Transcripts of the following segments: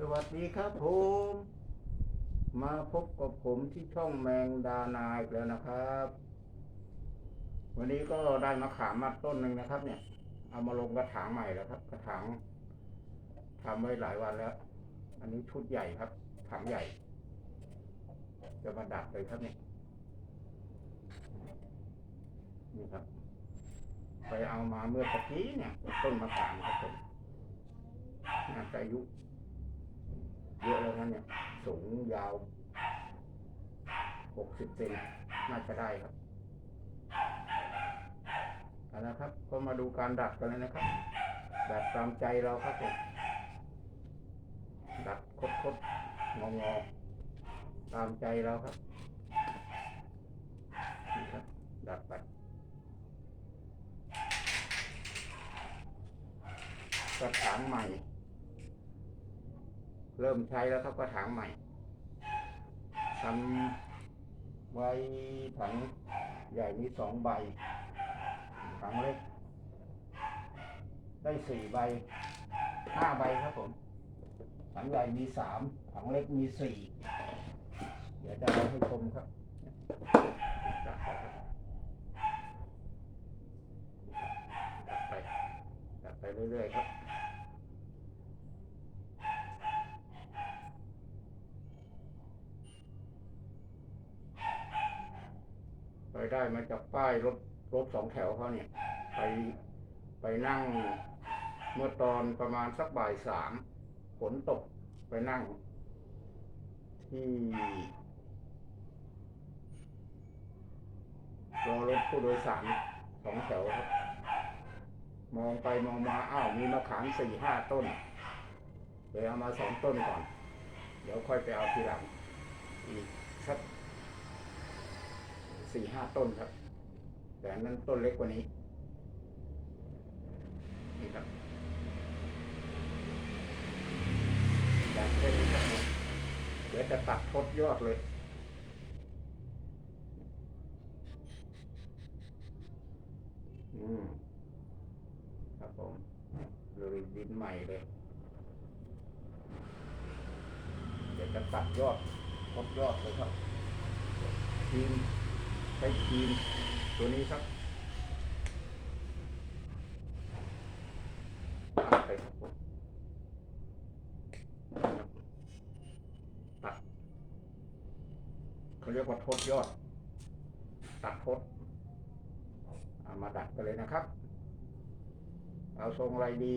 สวัสดีครับผม มาพบกับผมที่ช่องแมงดานาอีกแล้วนะครับ วันนี้ก็ได้มะขามมาต้นหนึ่งนะครับ เนี่ย เอามาลงกระถางใหม่แล้วครับ กระถางทำไว้หลายวันแล้ว อันนี้ชุดใหญ่ครับถังใหญ่ จะมาดัดเลยครับเนี่ยนี่ครับ ไปเอามาเมื่อตะกี้เนี่ย ต้นมะขามครับผมน่าจะอายุ เยอะแล้วนะเนี่ย สูงยาวหกสิบเซนน่าจะได้ครับเอาละครับ ก็มาดูการดัดกันเลยนะครับ ดัดตามใจเราครับผมดัดคดคดงองอตามใจเราครับนี่ครับ ดัดไปกระถางใหม่ เริ่มใช้แล้วครับกระถางใหม่ทำไว้ถังใหญ่มีสองใบ ถังเล็ก ได้สี่ใบห้าใบครับผม ถังใหญ่มีสามถังเล็กมีสี่เดี๋ยวจะเอาให้ชมครับดัดไปดัดไปเรื่อยๆครับ ได้มาจากป้ายรถรถสองแถวเขาเนี่ย ไปไปนั่ง เมื่อตอนประมาณสักบ่ายสามฝนตกไปนั่ง ที่รอรถผู้โดยสารสองแถวครับ มองไปมองมาอ้าวมีมะขามสี่ห้าต้นเลยเอามาสองต้นก่อน เดี๋ยวค่อยไปเอาทีหลังอีกสัก สี่ห้าต้นครับ แต่นั้นต้นเล็กกว่านี้ นี่ครับแบบเส้นนี้ครับเดี๋ยวจะตัดทดยอดเลยอืมครับผมเลยดินใหม่เลย เดี๋ยวจะตัดยอดทดยอดเลยครับทีมใช้ครีมตัวนี้ครับตัดเขาเรียกว่าทดยอด ตัดทดามาดัดกันเลยนะครับ เอาทรงอะไรดี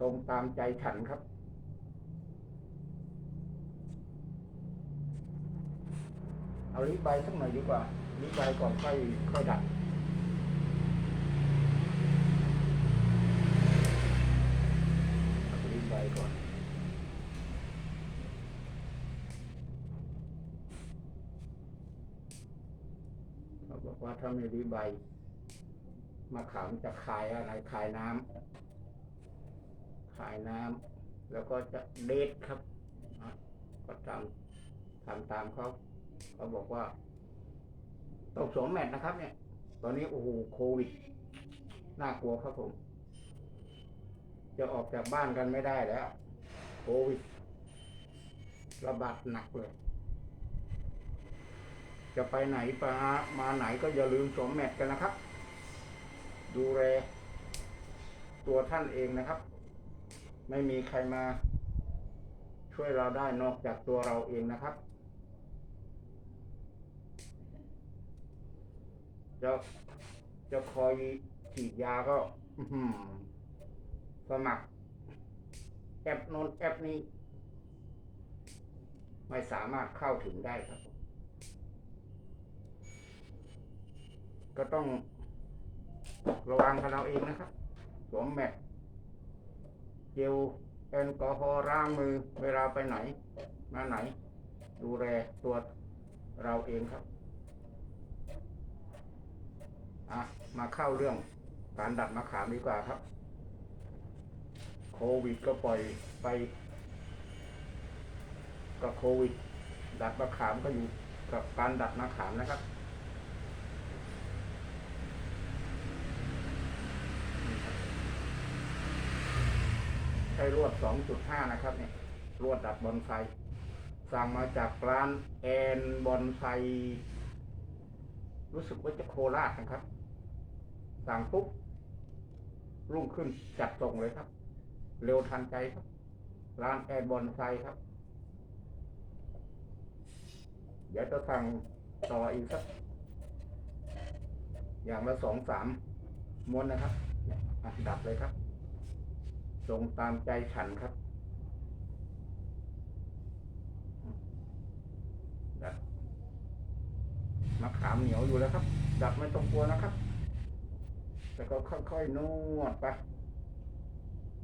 ทรงตามใจฉันครับ เอาลิปใบสักหน่อยดีกว่าลิปใบก่อนค่อยค่อยดัดลิปใบก่อนเขาบอกว่าถ้าไม่ลิปใบมะขามจะคายอะไรคายน้ำคายน้ำแล้วก็จะเด็ดครับก็ทำทำตามเขา เขาบอกว่าต้องสวมแมทนะครับ เนี่ย ตอนนี้โอ้โหโควิดน่ากลัวครับผม จะออกจากบ้านกันไม่ได้แล้ว โควิด ระบาดหนักเลย จะไปไหนไปมาไหนก็อย่าลืมสวมแมทกันนะครับ ดูแลตัวท่านเองนะครับ ไม่มีใครมาช่วยเราได้นอกจากตัวเราเองนะครับ จะจะคอยฉีดยาก็อื้อหือสมัคร แอปโน้นแอปนี้ ไม่สามารถเข้าถึงได้ครับ ก็ต้องระวังกันเราเองนะครับสวมแมทเจลแอลกอฮอล์ล้างมือ เวลาไปไหน มาไหน ดูแลตัวเราเองครับ อะมาเข้าเรื่องการดัดมะขามดีกว่าครับ โควิดก็ปล่อยไปกับโควิด ดัดมะขามก็อยู่กับการดัดมะขามนะครับใช้ลวด 2.5 นะครับเนี่ยลวดดัดบอนไซสั่งมาจากร้านแอนบอนไซรู้สึกว่าจะโคราชนะครับ สั่งปุ๊บรุ่งขึ้นจัดส่งเลยครับ เร็วทันใจครับ ร้านแอนบอนไซครับ เดี๋ยวจะสั่งต่ออีกสัก อย่างละสองสามม้วนนะครับอะดับเลยครับส่งตามใจฉันครับดับมะขามเหนียวอยู่แล้วครับ ดับไม่ต้องกลัวนะครับ แล้วก็ค่อยๆนวดไป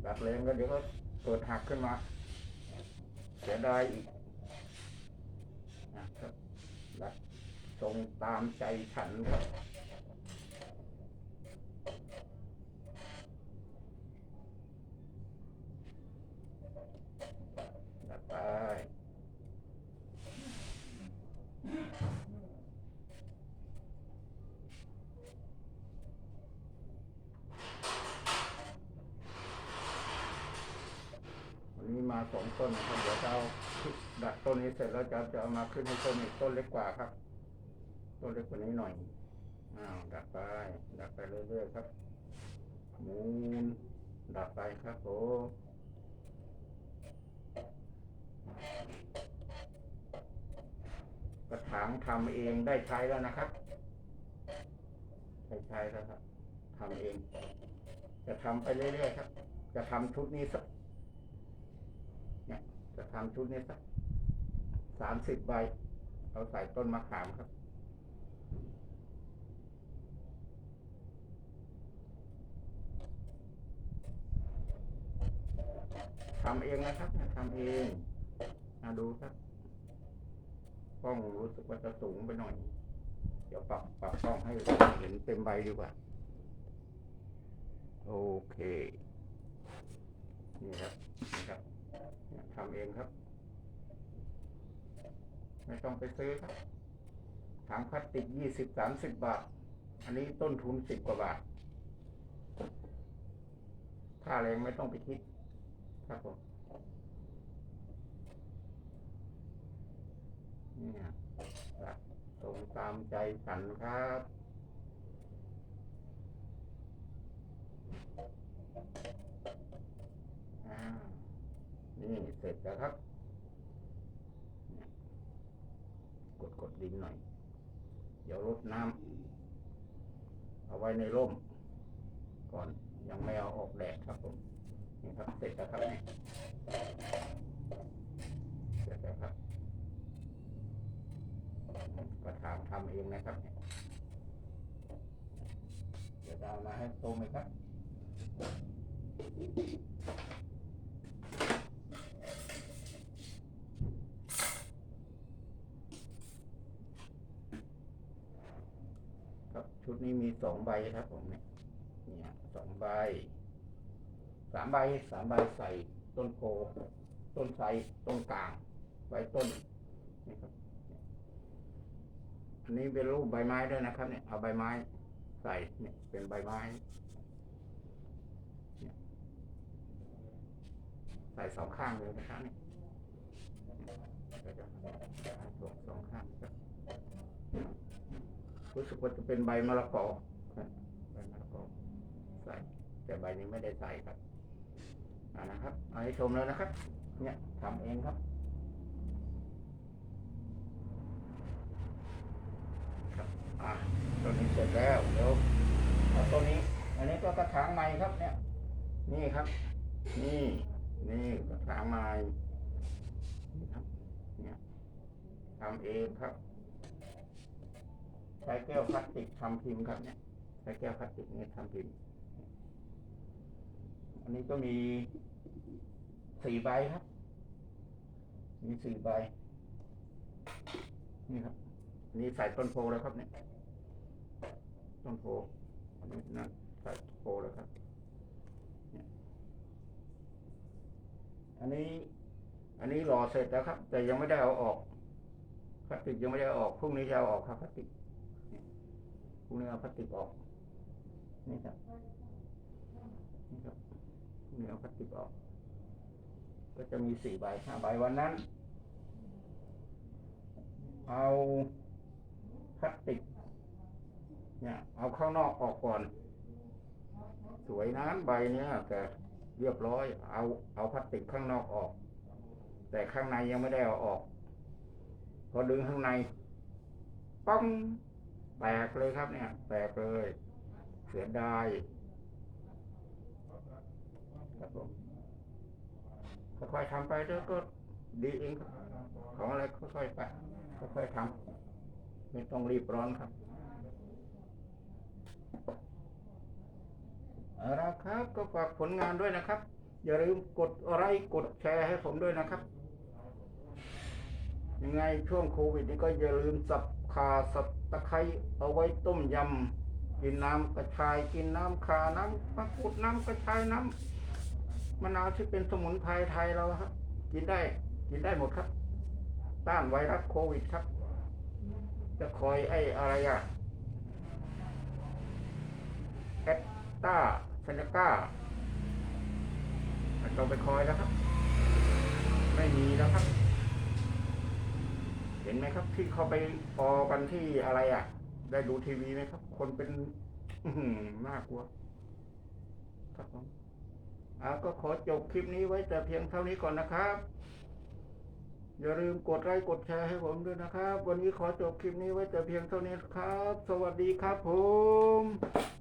ดัดแรงก็เดี๋ยวก็เกิดหักขึ้นมาเสียดายอีกนะครับดัดทรงตามใจฉันครับ ดัดไป วันนี้ มาสองต้นนะครับ เดี๋ยวจะเอาดัดต้นนี้เสร็จแล้วจะจะเอามาขึ้นให้ต้นอีกต้นเล็กกว่าครับ ต้นเล็กกว่านี้หน่อยอ้าวดัดไป ดัดไปเรื่อยๆครับหมุนดัดไปครับผมกระถางทำเองได้ใช้แล้วนะครับได้ใช้แล้วครับทำเอง จะทำไปเรื่อยๆครับ จะทำชุดนี้สักเนี่ยจะ ทำชุดนี้สักสามสิบใบ เอาใส่ต้นมะขามครับทำเองนะครับนะทำเองมาดูครับกล้องรู้สึกว่าจะสูงไปหน่อย เดี๋ยวปรับปรับกล้องให้เห็นเต็มใบดีกว่า โอเค นี่ครับนี่ครับ ทำเองครับ ไม่ต้องไปซื้อครับถังพลาสติกยี่สิบสามสิบบาท อันนี้ต้นทุนสิบกว่าบาทค่าแรงไม่ต้องไปคิด ครับผมเนี่ยตรงตามใจฉันครับ อ่า นี่ เสร็จแล้วครับ กดกดดินหน่อย เดี๋ยวรดน้ำเอาไว้ในร่ม ก่อนยังไม่เอาออกแดดครับผมนี่ครับเสร็จแล้วครับเนี่เสร็จแล้วครับกระถางทำเองนะครับเดี๋ยวจะเอามาให้โตไหมครับครับชุดนี้ มีสองใบครับผมเนี่ยเนี่ยสองใบสามใบสามใบใส่ต้นโพต้นไทรต้นกลาง ใบต้นนี่ครับอันนี้เป็นรูปใบไม้ด้วยนะครับ เนี่ยเอาใบไม้ใส่เนี่ยเป็นใบไม้ใส่สองข้างเลยนะครับเนี่ยสองสองข้างครับ รู้สึกว่าจะเป็นใบมะละกอใบมะละกอใส่แต่ใบนี้ไม่ได้ใส่ครับอ่านะครับเอาให้ชมแล้วนะครับ เนี่ยทำเองครับครับอ่าตัวนี้เสร็จแล้วเดี๋ยวเอาตัวนี้ อันนี้ก็กระถางใหม่ครับ เนี่ย นี่ครับ นี่ นี่กระถางใหม่นี่ครับ เนี่ยทำเองครับ ใช้แก้วพลาสติกทำพิมพ์ครับเนี่ยใช้แก้วพลาสติกเนี่ยทำพิมพ์ อันนี้ก็มีสี่ใบครับ มีสี่ใบ นี่ครับอันนี้ใส่ต้นโพแล้วครับเนี่ย ต้นโพอันนี้นั่นใส่โพแล้วครับอันนี้ อันนี้หล่อเสร็จแล้วครับ แต่ยังไม่ได้เอาออกพลาสติกยังไม่ได้เอาออกพรุ่งนี้จะเอาออกครับพลาสติก พรุ่งนี้เอาพลาสติกออก นี่ครับ นี่ครับพรุ่งนี้เอาพลาสติกออก ก็จะมีสี่ใบห้าใบวันนั้น เอาพลาสติก เนี่ย เอาข้างนอกออกก่อน สวยนะใบเนี้ยแต่เรียบร้อย เอาเอาพลาสติกข้างนอกออก แต่ข้างในยังไม่ได้เอาออก พอดึงข้างในป้อง แตกเลยครับเนี่ย แตกเลย เสียดายครับผมค่อยๆทำไปเดี๋ยวก็ดีเองของอะไรค่อยๆไปค่อยๆทำไม่ต้องรีบร้อนครับเอาละครับ ก็ฝากผลงานด้วยนะครับ อย่าลืมกดไลค์กดแชร์ให้ผมด้วยนะครับ ยังไงช่วงโควิดนี้ก็อย่าลืมสับขาสับ ตะไคร้เอาไว้ต้มยำกินน้ำกระชายกินน้ำคาน้ำมะกรูดน้ำกระชายน้ำมะนาวที่เป็นสมุนไพรไทยเราครับ กินได้กินได้หมดครับ ต้านไวรัสโควิดครับ จะคอยไอ้อะไรอะแอตตาเซนก้าม่ต้องไปคอยแล้วครับ ไม่มีแล้วครับ เห็นไหมครับ ที่เขาไปออกันที่อะไรอะ ได้ดูทีวีไหมครับ คนเป็นหน่ากลัว ครับผมเอาก็ขอจบคลิปนี้ไว้แต่เพียงเท่านี้ก่อนนะครับ อย่าลืมกดไลค์กดแชร์ให้ผมด้วยนะครับ วันนี้ขอจบคลิปนี้ไว้แต่เพียงเท่านี้ครับ สวัสดีครับผม